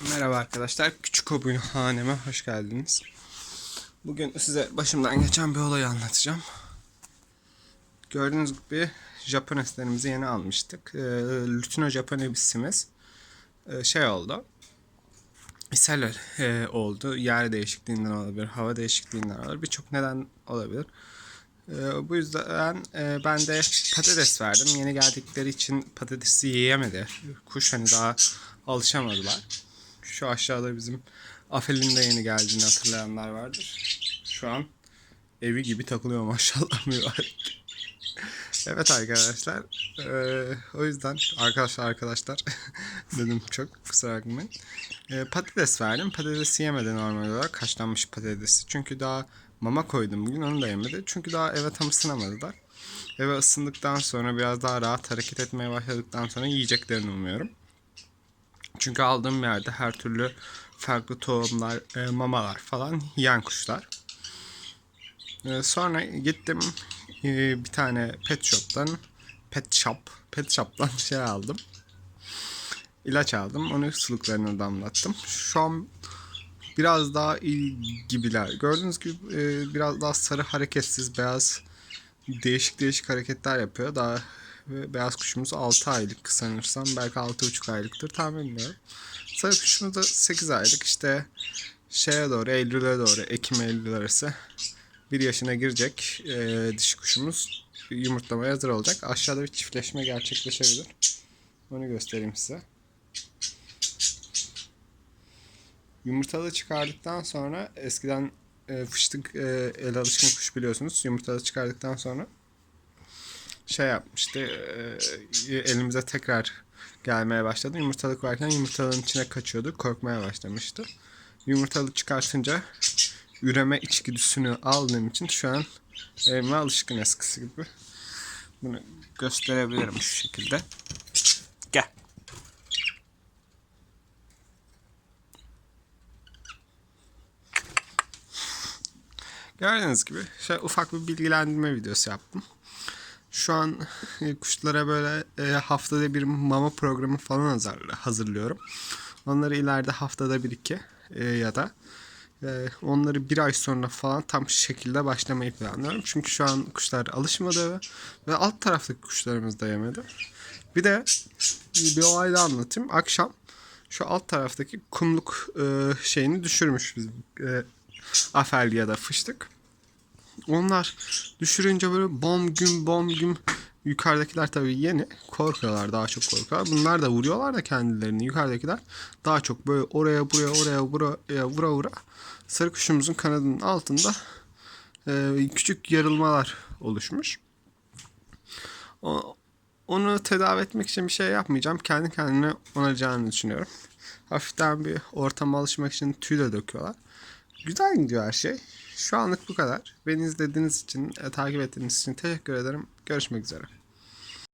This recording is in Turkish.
Merhaba arkadaşlar, küçük oyun haneme hoş geldiniz. Bugün size başımdan geçen bir olayı anlatacağım. Gördüğünüz gibi Japon eslerimizi yeni almıştık. Ee, Lütino Japon ebisimiz e, şey oldu. İshal e, oldu. Yer değişikliğinden olabilir, hava değişikliğinden olabilir. Birçok neden olabilir. Ee, bu yüzden e, ben de patates verdim. Yeni geldikleri için patatesi yiyemedi. Kuş hani daha alışamadılar. Şu aşağıda bizim Afel'in de yeni geldiğini hatırlayanlar vardır. Şu an evi gibi takılıyor maşallah mübarek. evet arkadaşlar. Ee, o yüzden arkadaşlar arkadaşlar dedim çok kusura bakmayın. Ee, patates verdim. Patatesi yemedi normal olarak. Haşlanmış patatesi. Çünkü daha mama koydum bugün onu da yemedi. Çünkü daha eve tam ısınamadılar. Eve ısındıktan sonra biraz daha rahat hareket etmeye başladıktan sonra yiyeceklerini umuyorum. Çünkü aldığım yerde her türlü farklı tohumlar, e, mamalar falan yiyen kuşlar. E, sonra gittim e, bir tane pet shop'tan pet shop, pet shop'tan şey aldım. İlaç aldım. Onu suluklarına damlattım. Şu an biraz daha iyi gibiler. Gördüğünüz gibi e, biraz daha sarı hareketsiz beyaz değişik değişik hareketler yapıyor. Daha ve beyaz kuşumuz 6 aylık sanırsam. Belki 6,5 aylıktır. Tam bilmiyorum. Sarı kuşumuz da 8 aylık. İşte şeye doğru, Eylül'e doğru, Ekim Eylül arası bir yaşına girecek e, dişi kuşumuz yumurtlamaya hazır olacak. Aşağıda bir çiftleşme gerçekleşebilir. Onu göstereyim size. Yumurtalı çıkardıktan sonra eskiden e, fıştık e, el alışkın kuş biliyorsunuz. Yumurtalı çıkardıktan sonra şey yapmıştı. e, elimize tekrar gelmeye başladı. Yumurtalık varken yumurtalığın içine kaçıyordu. Korkmaya başlamıştı. Yumurtalık çıkartınca üreme içgüdüsünü aldığım için şu an elime alışkın eskisi gibi. Bunu gösterebilirim şu şekilde. Gel. Gördüğünüz gibi şey, ufak bir bilgilendirme videosu yaptım. Şu an e, kuşlara böyle e, haftada bir mama programı falan hazır, hazırlıyorum. Onları ileride haftada bir iki e, ya da onları bir ay sonra falan tam şekilde başlamayı planlıyorum. Çünkü şu an kuşlar alışmadı ve alt taraftaki kuşlarımız da yemedi. Bir de bir olay da anlatayım. Akşam şu alt taraftaki kumluk şeyini düşürmüş bizim e, Afel ya da fıştık. Onlar düşürünce böyle bom güm bom güm yukarıdakiler tabii yeni korkuyorlar daha çok korkuyorlar. Bunlar da vuruyorlar da kendilerini yukarıdakiler daha çok böyle oraya buraya oraya buraya vura vura sarı kuşumuzun kanadının altında e, küçük yarılmalar oluşmuş. O, onu tedavi etmek için bir şey yapmayacağım. Kendi kendine onaracağını düşünüyorum. Hafiften bir ortama alışmak için tüy de döküyorlar. Güzel gidiyor her şey. Şu anlık bu kadar. Beni izlediğiniz için, e, takip ettiğiniz için teşekkür ederim. Görüşmek üzere.